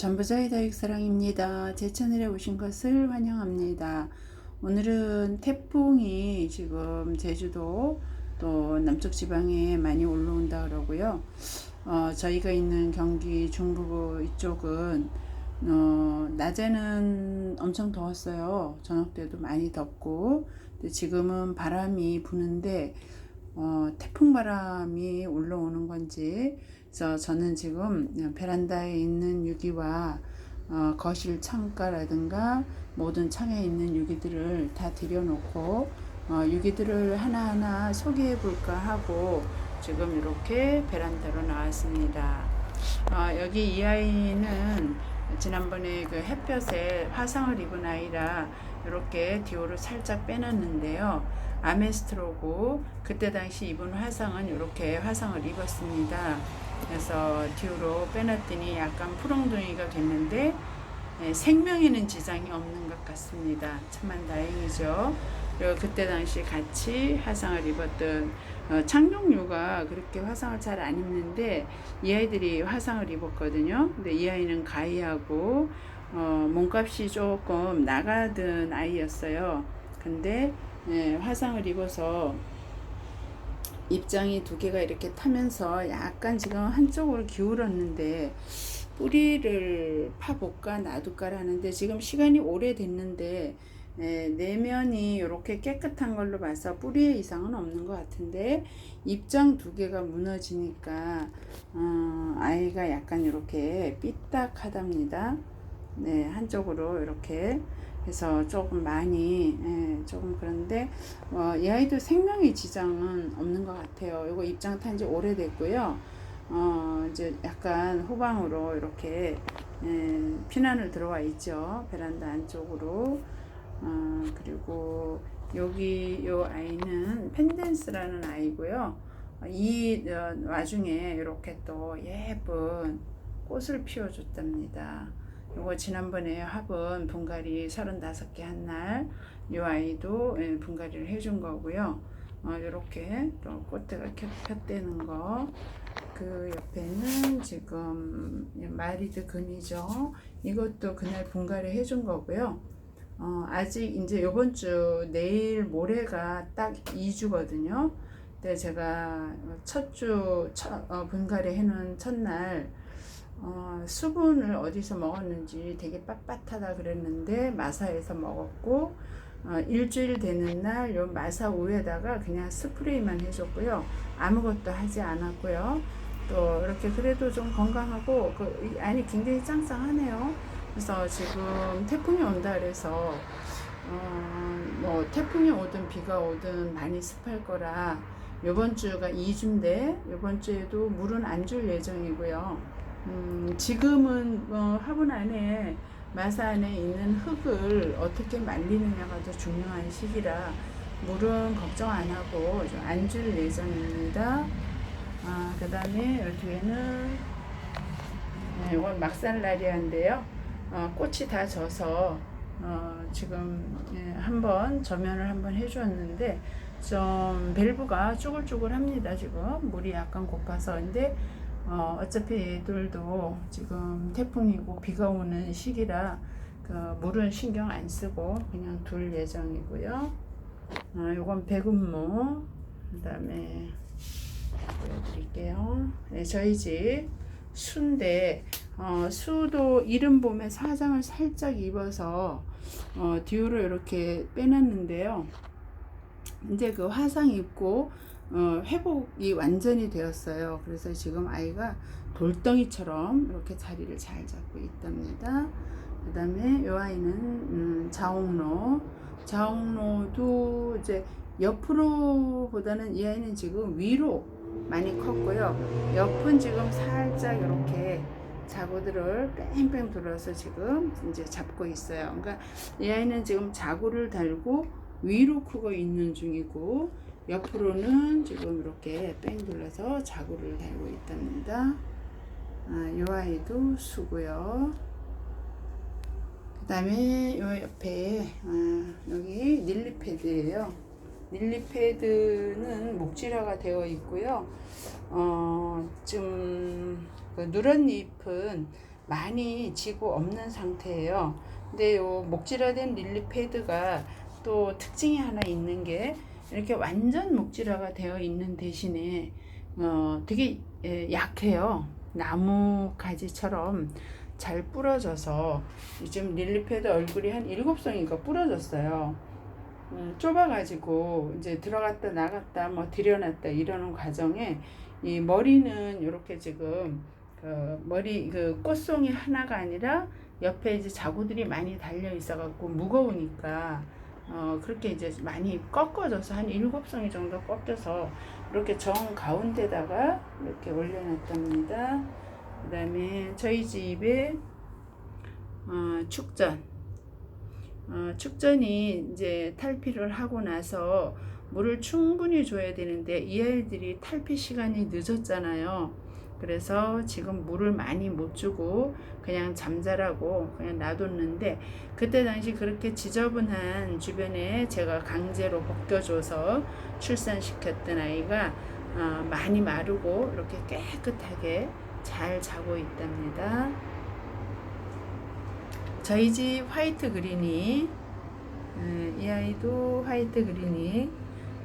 전부자의 다육사랑입니다. 제 채널에 오신 것을 환영합니다. 오늘은 태풍이 지금 제주도 또 남쪽 지방에 많이 올라온다 그러고요. 어, 저희가 있는 경기 중부부 이쪽은 어, 낮에는 엄청 더웠어요. 저녁 때도 많이 덥고 지금은 바람이 부는데 어, 태풍 바람이 올라오는 건지 그래서 저는 지금 베란다에 있는 유기와 어, 거실 창가라든가 모든 창에 있는 유기들을 다 들여놓고 어, 유기들을 하나하나 소개해 볼까 하고 지금 이렇게 베란다로 나왔습니다. 어, 여기 이 아이는 지난번에 그 햇볕에 화상을 입은 아이라 이렇게 디오를 살짝 빼놨는데요. 아메스트로고 그때 당시 입은 화상은 이렇게 화상을 입었습니다. 그래서 디오로 빼놨더니 약간 푸렁둥이가 됐는데 예, 생명에는 지장이 없는 것 같습니다. 참만 다행이죠. 그리고 그때 당시 같이 화상을 입었던 어, 창룡류가 그렇게 화상을 잘 안 입는데 이 아이들이 화상을 입었거든요. 근데 이 아이는 가이하고 어, 몸값이 조금 나가던 아이였어요. 근데 예, 화상을 입어서 입장이 두 개가 이렇게 타면서 약간 지금 한쪽으로 기울었는데 뿌리를 파볼까 놔둘까라는데 지금 시간이 오래됐는데 예, 내면이 이렇게 깨끗한 걸로 봐서 뿌리의 이상은 없는 것 같은데 입장 두 개가 무너지니까 어, 아이가 약간 이렇게 삐딱하답니다. 네, 한쪽으로 이렇게 해서 조금 많이 예, 조 금 그런데 어, 이 아이도 생명의 지장은 없는 것 같아요. 이거 입장 탄 지 오래됐고요. 어, 이제 약간 후방으로 이렇게 예, 피난을 들어와 있죠. 베란다 안쪽으로. 어, 그리고 여기 요 아이는 펜댄스라는 아이고요. 이 어, 와중에 이렇게 또 예쁜 꽃을 피워줬답니다. 요거 지난번에 화분 분갈이 35개 한 날 이 아이도 예, 분갈이를 해준 거고요. 어, 이렇게 또 꽃대가 폈대는 거. 그 옆에는 지금 마리드 근이죠. 이것도 그날 분갈이 해준 거고요. 어, 아직 이제 요번 주 내일 모레가 딱 2주거든요. 근데 제가 첫주 어, 분갈이 해놓은 첫날 어, 수분을 어디서 먹었는지 되게 빳빳하다 그랬는데 마사에서 먹었고 어, 일주일 되는 날 요 마사 우에다가 그냥 스프레이만 해줬고요. 아무것도 하지 않았고요. 또 이렇게 그래도 좀 건강하고 그 안이 굉장히 짱짱하네요. 그래서 지금 태풍이 온다 그래서 어, 뭐 태풍이 오든 비가 오든 많이 습할 거라 요번 주가 2주인데 요번 주에도 물은 안 줄 예정이고요. 음, 지금은 어, 화분 안에 마사 안에 있는 흙을 어떻게 말리느냐가 더 중요한 시기라 물은 걱정 안 하고 안줄 예정입니다. 아, 그 다음에 여기에는 네, 이건 막살라리아인데요. 어, 꽃이 다 져서 어, 지금 예, 한번 저면을 한번 해주었는데 좀 밸브가 쭈글쭈글합니다. 지금 물이 약간 고파서 근데 어, 어차피 얘들도 지금 태풍이고 비가 오는 시기라 그 물은 신경 안 쓰고 그냥 둘 예정이고요. 어, 요건 백운무 그 다음에 보여드릴게요. 네, 저희 집 수인데 어, 수도 이른 봄에 사장을 살짝 입어서 어, 뒤로 이렇게 빼놨는데요. 이제 그 화상 입고 어, 회복이 완전히 되었어요. 그래서 지금 아이가 돌덩이처럼 이렇게 자리를 잘 잡고 있답니다. 그 다음에 이 아이는 음, 자옥로. 자옥로도 이제 옆으로 보다는 이 아이는 지금 위로 많이 컸고요. 옆은 지금 살짝 이렇게 자구들을 뺑뺑 돌아서 지금 이제 잡고 있어요. 그러니까 이 아이는 지금 자구를 달고 위로 크고 있는 중이고 옆으로는 지금 이렇게 뺑 돌려서 자구를 달고 있답니다. 아, 이 아이도 수고요. 그 다음에 이 옆에 아, 여기 닐리패드예요. 닐리패드는 목질화가 되어 있고요. 어, 좀 그 누런 잎은 많이 지고 없는 상태예요. 근데 요 목질화된 릴리 패드가 또 특징이 하나 있는 게 이렇게 완전 목질화가 되어 있는 대신에 어 되게 예, 약해요. 나무 가지처럼 잘 부러져서 지금 릴리 패드 얼굴이 한 일곱 송이가 부러졌어요. 음, 좁아가지고 이제 들어갔다 나갔다 뭐 들여놨다 이러는 과정에 이 머리는 이렇게 지금 그 머리 그 꽃송이 하나가 아니라 옆에 이제 자구들이 많이 달려 있어갖고 무거우니까 어 그렇게 이제 많이 꺾어져서 한 일곱 송이 정도 꺾여서 이렇게 정 가운데다가 이렇게 올려놨답니다. 그 다음에 저희 집에 어, 축전 어, 축전이 이제 탈피를 하고 나서 물을 충분히 줘야 되는데 이 아이들이 탈피 시간이 늦었잖아요. 그래서 지금 물을 많이 못 주고 그냥 잠자라고 그냥 놔뒀는데 그때 당시 그렇게 지저분한 주변에 제가 강제로 벗겨줘서 출산시켰던 아이가 어, 많이 마르고 이렇게 깨끗하게 잘 자고 있답니다. 저희 집 화이트 그린이 음, 이 아이도 화이트 그린이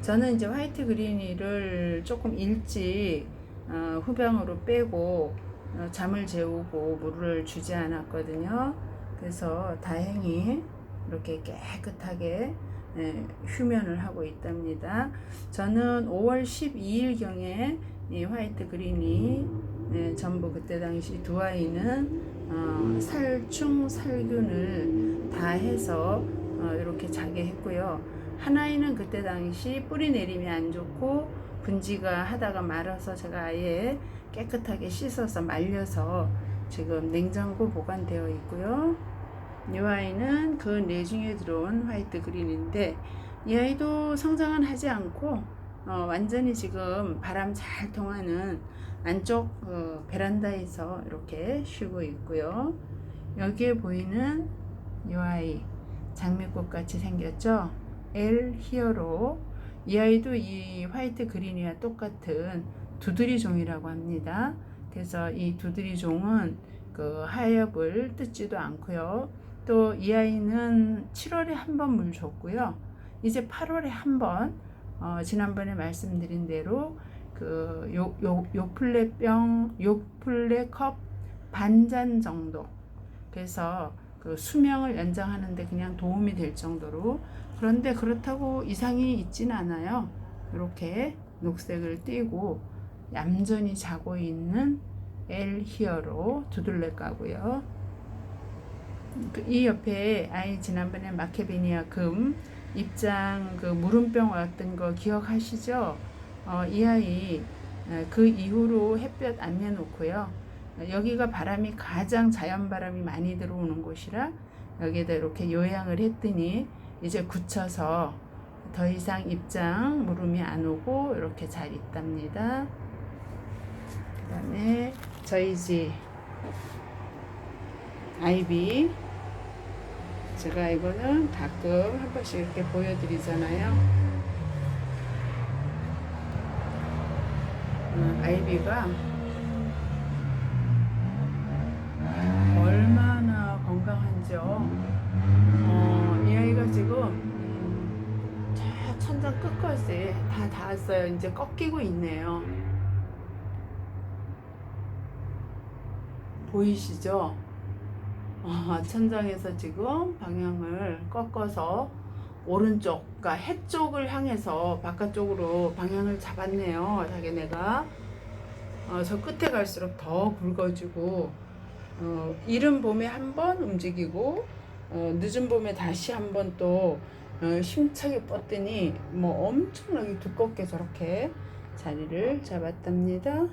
저는 이제 화이트 그린이를 조금 일찍 어, 후병으로 빼고 어, 잠을 재우고 물을 주지 않았거든요. 그래서 다행히 이렇게 깨끗하게 예, 휴면을 하고 있답니다. 저는 5월 12일경에 이 화이트 그린이 예, 전부 그때 당시 두 아이는 어, 살충 살균을 다 해서 어, 이렇게 자게 했고요. 한 아이는 그때 당시 뿌리 내림이 안 좋고 분지가 하다가 말아서 제가 아예 깨끗하게 씻어서 말려서 지금 냉장고 보관되어 있고요. 이 아이는 그 내중에 들어온 화이트 그린인데 이 아이도 성장은 하지 않고 어, 완전히 지금 바람 잘 통하는 안쪽 어, 베란다에서 이렇게 쉬고 있고요. 여기에 보이는 이 아이 장미꽃 같이 생겼죠? 엘 히어로 이 아이도 이 화이트 그린이와 똑같은 두드리 종이라고 합니다. 그래서 이 두드리 종은 그 하엽을 뜯지도 않고요. 또 이 아이는 7월에 한 번 물 줬고요. 이제 8월에 한 번, 어, 지난번에 말씀드린 대로 그 요, 요, 요플레병, 요플레컵 반잔 정도. 그래서 그 수명을 연장하는데 그냥 도움이 될 정도로 그런데 그렇다고 이상이 있진 않아요. 이렇게 녹색을 띠고 얌전히 자고 있는 엘 히어로 두들레 까고요. 그이 옆에 아이 지난번에 마케베니아 금 입장 그 물음병 왔던 거 기억하시죠? 어, 이 아이 그 이후로 햇볕 안 내놓고요. 여기가 바람이 가장 자연 바람이 많이 들어오는 곳이라 여기에다 이렇게 요양을 했더니 이제 굳혀서 더 이상 입장 물음이 안 오고 이렇게 잘 있답니다. 그 다음에 저희 집 아이비 제가 이거는 가끔 한 번씩 이렇게 보여드리잖아요. 음, 아이비가 얼마나 건강한지요. 천장 끝까지 다 닿았어요. 이제 꺾이고 있네요. 보이시죠? 어, 천장에서 지금 방향을 꺾어서 오른쪽, 그러니까 해 쪽을 향해서 바깥쪽으로 방향을 잡았네요. 자기네가. 어, 저 끝에 갈수록 더 굵어지고 어, 이른 봄에 한 번 움직이고 어, 늦은 봄에 다시 한번또 어, 힘차게 뻗더니 뭐 엄청나게 두껍게 저렇게 자리를 잡았답니다.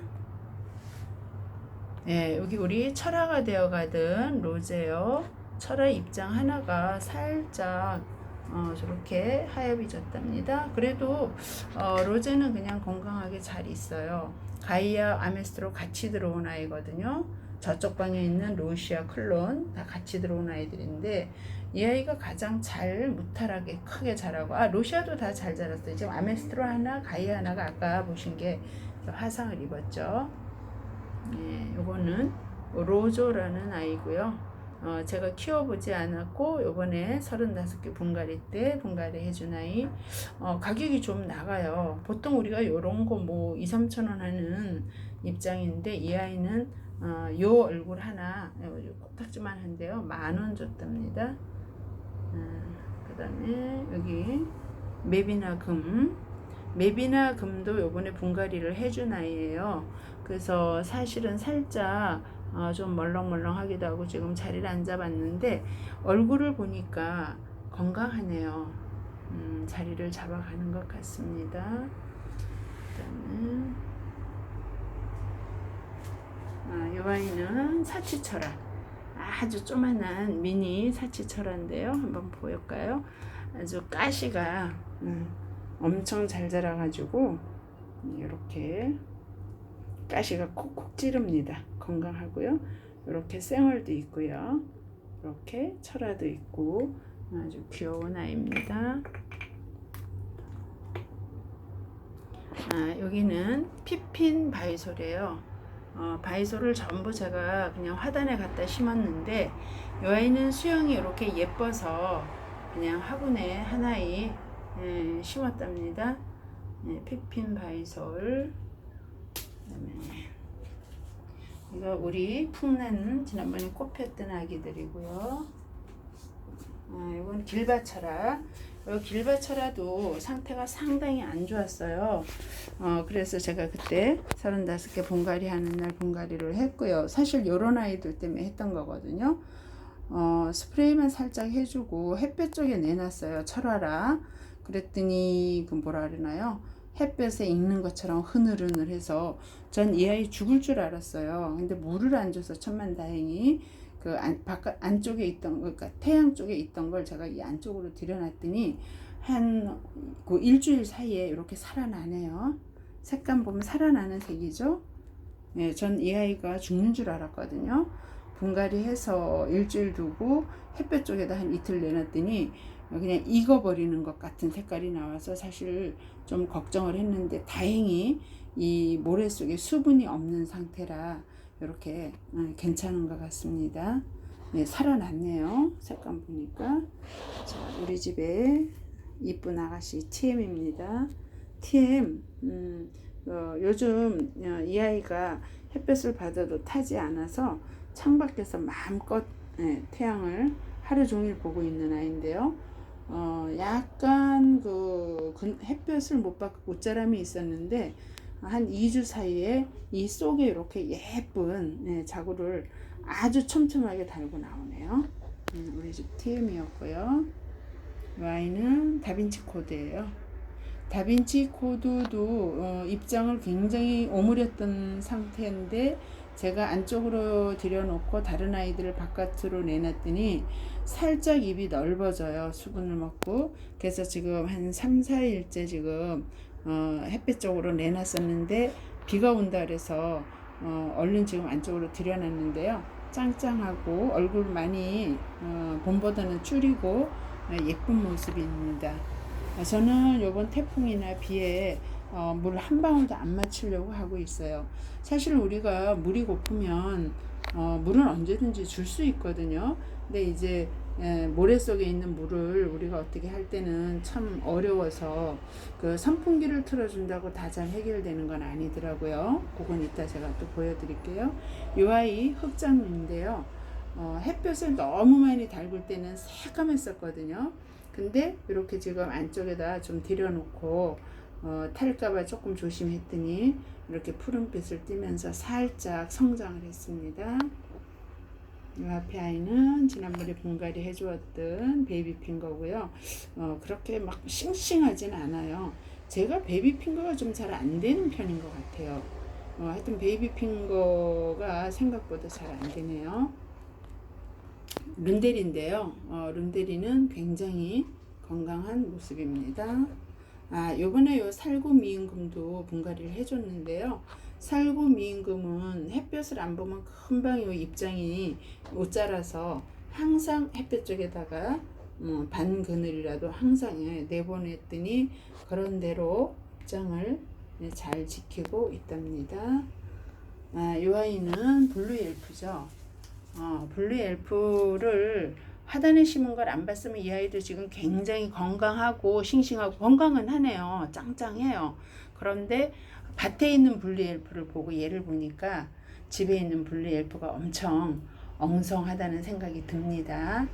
네, 여기 우리 철화가 되어가던 로제요. 철화 입장 하나가 살짝 어, 저렇게 하엽이 졌답니다. 그래도 어, 로제는 그냥 건강하게 잘 있어요. 가이아 아메스트로 같이 들어온 아이거든요. 저쪽 방에 있는 로시아 클론 다 같이 들어온 아이들인데 이 아이가 가장 잘 무탈하게 크게 자라고 아 로시아도 다 잘 자랐어요. 지금 아메스트로 하나 가이아 하나가 아까 보신 게 화상을 입었죠. 네, 요거는 로조라는 아이고요. 어, 제가 키워보지 않았고 요번에 35개 분갈이 때 분갈이 해준 아이 어, 가격이 좀 나가요. 보통 우리가 요런 거 뭐 2, 3천 원 하는 입장인데 이 아이는 어, 요 얼굴 하나 코딱지만 한데요. 만 원 줬답니다. 어, 그 다음에 여기 맵이나 금 맵이나 금도 요번에 분갈이를 해준 아이예요. 그래서 사실은 살짝 어, 좀 멀렁멀렁하기도 하고 지금 자리를 안 잡았는데 얼굴을 보니까 건강하네요. 음, 자리를 잡아가는 것 같습니다. 그다음에 아, 이 아이는 사치철화 아주 조만한 미니 사치철화인데요. 한번 보일까요? 아주 가시가 음, 엄청 잘 자라가지고 이렇게 가시가 콕콕 찌릅니다. 건강하고요. 이렇게 쌩얼도 있고요. 이렇게 철화도 있고 아주 귀여운 아이입니다. 아, 여기는 피핀 바이솔이에요. 어, 바이솔을 전부 제가 그냥 화단에 갖다 심었는데 이 아이는 수영이 이렇게 예뻐서 그냥 화분에 하나에 예, 심었답니다. 예, 피핀 바이솔 이거 우리 풍란 지난번에 꽃 폈던 아기들이고요. 아, 이건 길바철아. 이 길바철아도 상태가 상당히 안 좋았어요. 어, 그래서 제가 그때 35개 분갈이 하는 날 분갈이를 했고요. 사실 요런 아이들 때문에 했던 거거든요. 어, 스프레이만 살짝 해주고 햇볕 쪽에 내놨어요. 철화라. 그랬더니 그 뭐라 그러나요? 햇볕에 익는 것처럼 흐느흐느해서 전 이 아이 죽을 줄 알았어요. 근데 물을 안 줘서 천만다행히 그 안, 바깥 안쪽에 있던 그러니까 태양 쪽에 있던 걸 제가 이 안쪽으로 들여놨더니 한 그 일주일 사이에 이렇게 살아나네요. 색감 보면 살아나는 색이죠. 네, 전이 아이가 죽는 줄 알았거든요. 분갈이 해서 일주일 두고 햇볕 쪽에다 한 이틀 내놨더니 그냥 익어버리는 것 같은 색깔이 나와서 사실 좀 걱정을 했는데 다행히 이 모래 속에 수분이 없는 상태라 이렇게 어, 괜찮은 것 같습니다. 네, 살아났네요. 색감 보니까. 자, 우리 집에 이쁜 아가씨 TM입니다. TM, 음, 어, 요즘 어, 이 아이가 햇볕을 받아도 타지 않아서 창밖에서 마음껏 네, 태양을 하루 종일 보고 있는 아이인데요. 어, 약간 그 햇볕을 못 받고 옷자람이 있었는데 한 2주 사이에 이 속에 이렇게 예쁜 네, 자구를 아주 촘촘하게 달고 나오네요. 음, 우리 집 TM이었고요. 와인은 다빈치 코드예요. 다빈치 코드도 어, 입장을 굉장히 오므렸던 상태인데 제가 안쪽으로 들여놓고 다른 아이들을 바깥으로 내놨더니 살짝 입이 넓어져요. 수분을 먹고. 그래서 지금 한 3, 4일째 지금 어, 햇빛 쪽으로 내놨었는데 비가 온다 그래서 어, 얼른 지금 안쪽으로 들여놨는데요. 짱짱하고 얼굴 많이 어, 봄보다는 줄이고 어, 예쁜 모습입니다. 어, 저는 요번 태풍이나 비에 어, 물 한 방울도 안 맞추려고 하고 있어요. 사실 우리가 물이 고프면 어, 물은 언제든지 줄 수 있거든요. 근데 이제 예, 모래 속에 있는 물을 우리가 어떻게 할 때는 참 어려워서 그 선풍기를 틀어준다고 다 잘 해결되는 건 아니더라고요. 그건 이따 제가 또 보여드릴게요. 이 아이 흑장미인데요. 어, 햇볕을 너무 많이 달굴 때는 새까맸었거든요. 근데 이렇게 지금 안쪽에다 좀 들여놓고 어, 탈까봐 조금 조심했더니 이렇게 푸른빛을 띠면서 살짝 성장을 했습니다. 이 앞에 아이는 지난번에 분갈이 해주었던 베이비핀 거고요. 어, 그렇게 막 싱싱하진 않아요. 제가 베이비핑거가 좀 잘 안 되는 편인 것 같아요. 어, 하여튼 베이비핑거가 생각보다 잘 안 되네요. 룬데리인데요. 어, 룬데리는 굉장히 건강한 모습입니다. 아, 요번에 요 살구 미인금도 분갈이를 해줬는데요. 살구 미인금은 햇볕을 안 보면 금방 요 입장이 못 자라서 항상 햇볕 쪽에다가 뭐 반그늘이라도 항상 예, 내보냈더니 그런 대로 입장을 예, 잘 지키고 있답니다. 아, 이 아이는 블루 엘프죠. 어, 블루 엘프를 하단에 심은 걸 안 봤으면 이 아이도 지금 굉장히 건강하고 싱싱하고 건강은 하네요. 짱짱해요. 그런데 밭에 있는 블루 엘프를 보고 얘를 보니까 집에 있는 블루 엘프가 엄청 엉성하다는 생각이 듭니다.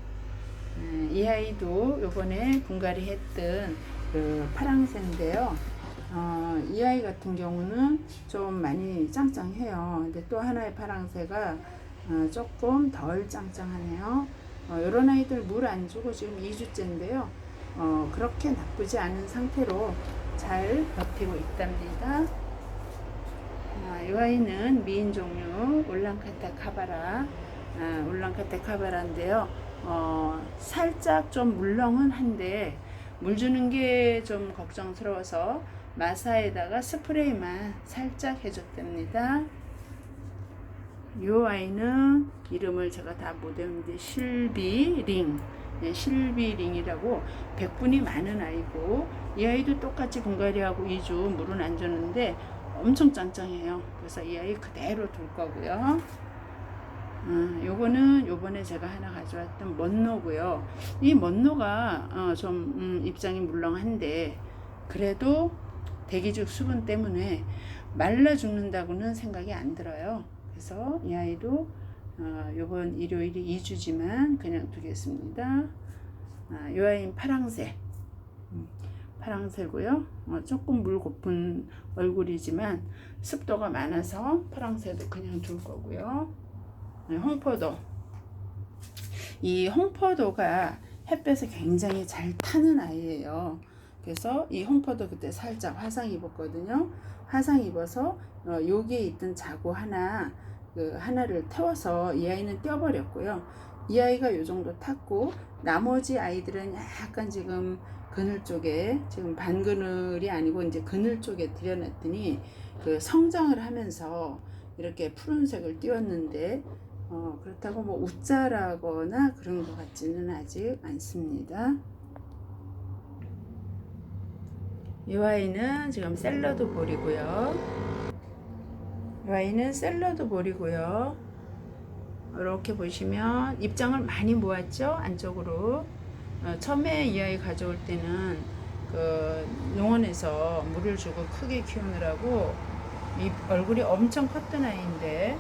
음, 이 아이도 요번에 분갈이 했던 그 파랑새인데요. 어, 이 아이 같은 경우는 좀 많이 짱짱해요. 근데 또 하나의 파랑새가 어, 조금 덜 짱짱하네요. 어, 이런 아이들 물 안 주고 지금 2주째인데요. 어, 그렇게 나쁘지 않은 상태로 잘 버티고 있답니다. 아, 이 아이는 미인 종류 울랑카타 카바라 아, 울랑카타 카바라인데요. 어, 살짝 좀 물렁은 한데 물 주는 게 좀 걱정스러워서 마사에다가 스프레이만 살짝 해줬답니다. 이 아이는 이름을 제가 다 못 외우는데 실비링 네, 실비링이라고 백분이 많은 아이고 이 아이도 똑같이 분갈이하고 2주 물은 안 줬는데 엄청 짱짱해요. 그래서 이 아이 그대로 둘 거고요. 음, 요거는 요번에 제가 하나 가져왔던 먼노고요. 이 먼노가 어, 좀 음, 입장이 물렁한데 그래도 대기죽 수분 때문에 말라 죽는다고는 생각이 안 들어요. 그래서 이 아이도 어, 요번 일요일이 2주지만 그냥 두겠습니다. 아, 요 아이는 파랑새. 음, 파랑새고요. 어, 조금 물 고픈 얼굴이지만 습도가 많아서 파랑새도 그냥 둘 거고요. 네, 홍포도. 이 홍포도가 햇볕에 굉장히 잘 타는 아이예요. 그래서 이 홍포도 그때 살짝 화상 입었거든요. 화상 입어서 어, 여기에 있던 자구 하나 그 하나를 태워서 이 아이는 떼어버렸고요. 이 아이가 요 정도 탔고 나머지 아이들은 약간 지금 그늘 쪽에 지금 반그늘이 아니고 이제 그늘 쪽에 들여놨더니 그 성장을 하면서 이렇게 푸른색을 띄웠는데 어, 그렇다고 뭐 웃자라거나 그런 것 같지는 아직 않습니다. 이 아이는 지금 샐러드 볼이고요. 이 아이는 샐러드 볼이고요. 이렇게 보시면 입장을 많이 모았죠 안쪽으로 어, 처음에 이 아이 가져올 때는 그 농원에서 물을 주고 크게 키우느라고 이 얼굴이 엄청 컸던 아이인데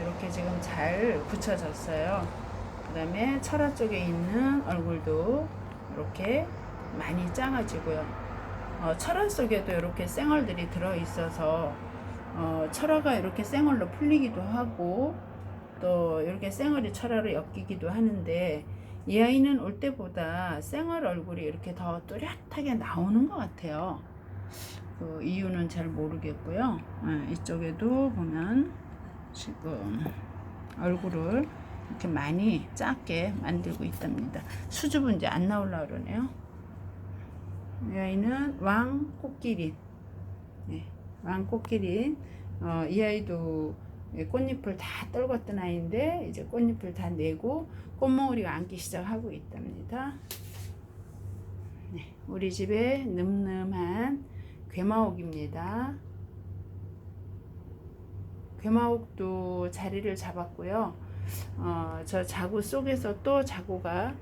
이렇게 지금 잘 굳혀졌어요. 그 다음에 철화 쪽에 있는 얼굴도 이렇게 많이 작아지고요. 어, 철화 속에도 이렇게 쌩얼들이 들어있어서 어, 철화가 이렇게 쌩얼로 풀리기도 하고 또 이렇게 쌩얼이 철화로 엮이기도 하는데 이 아이는 올 때보다 쌩얼 얼굴이 이렇게 더 뚜렷하게 나오는 것 같아요. 그 이유는 잘 모르겠고요. 예, 이쪽에도 보면 지금 얼굴을 이렇게 많이 작게 만들고 있답니다. 수줍은 이제 안 나올라 그러네요. 이 아이는 왕 코끼리. 네, 왕 코끼리. 어, 이 아이도 꽃잎을 다 떨궜던 아이인데 이제 꽃잎을 다 내고 꽃몽우리가 앉기 시작하고 있답니다. 네, 우리 집에 늠름한 괴마옥입니다. 괴마옥도 자리를 잡았고요. 어, 저 자구 속에서 또 자구가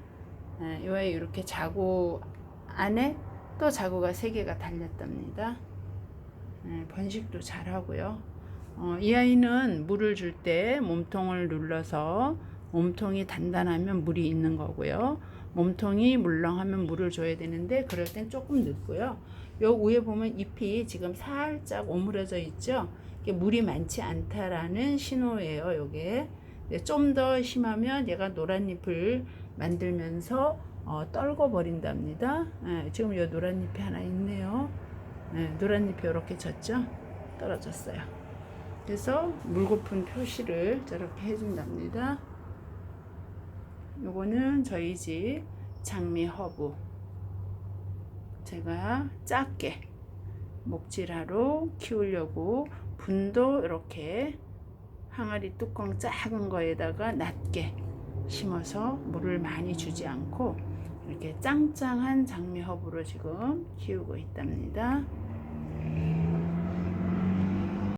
예, 요에 이렇게 자구 안에 또 자구가 세 개가 달렸답니다. 예, 번식도 잘하고요. 어, 이 아이는 물을 줄 때 몸통을 눌러서 몸통이 단단하면 물이 있는 거고요. 몸통이 물렁하면 물을 줘야 되는데 그럴 땐 조금 늦고요. 요 위에 보면 잎이 지금 살짝 오므려져 있죠. 이게 물이 많지 않다라는 신호예요. 요게 좀 더 심하면 얘가 노란 잎을 만들면서 어, 떨궈 버린답니다. 예, 지금 요 노란 잎이 하나 있네요. 예, 노란 잎이 이렇게 졌죠. 떨어졌어요. 그래서 물고픈 표시를 저렇게 해준답니다. 요거는 저희 집 장미 허브. 제가 작게 목질하러 키우려고 분도 이렇게 항아리 뚜껑 작은 거에다가 낮게 심어서 물을 많이 주지 않고 이렇게 짱짱한 장미 허브로 지금 키우고 있답니다.